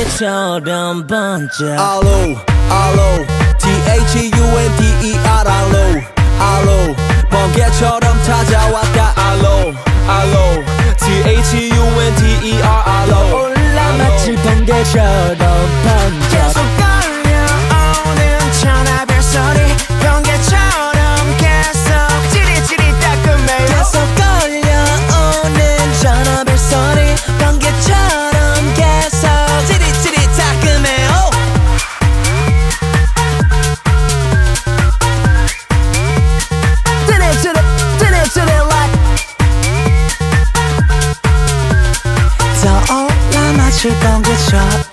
번개처럼 번져 알로 알로 T-H-U-N-D-E-R 알로 알로 번개처럼 찾아왔다 알로 알로 T-H-U-N-D-E-R 알로 올라 마치 번개처럼 번져 떠올라 맞출 건 그저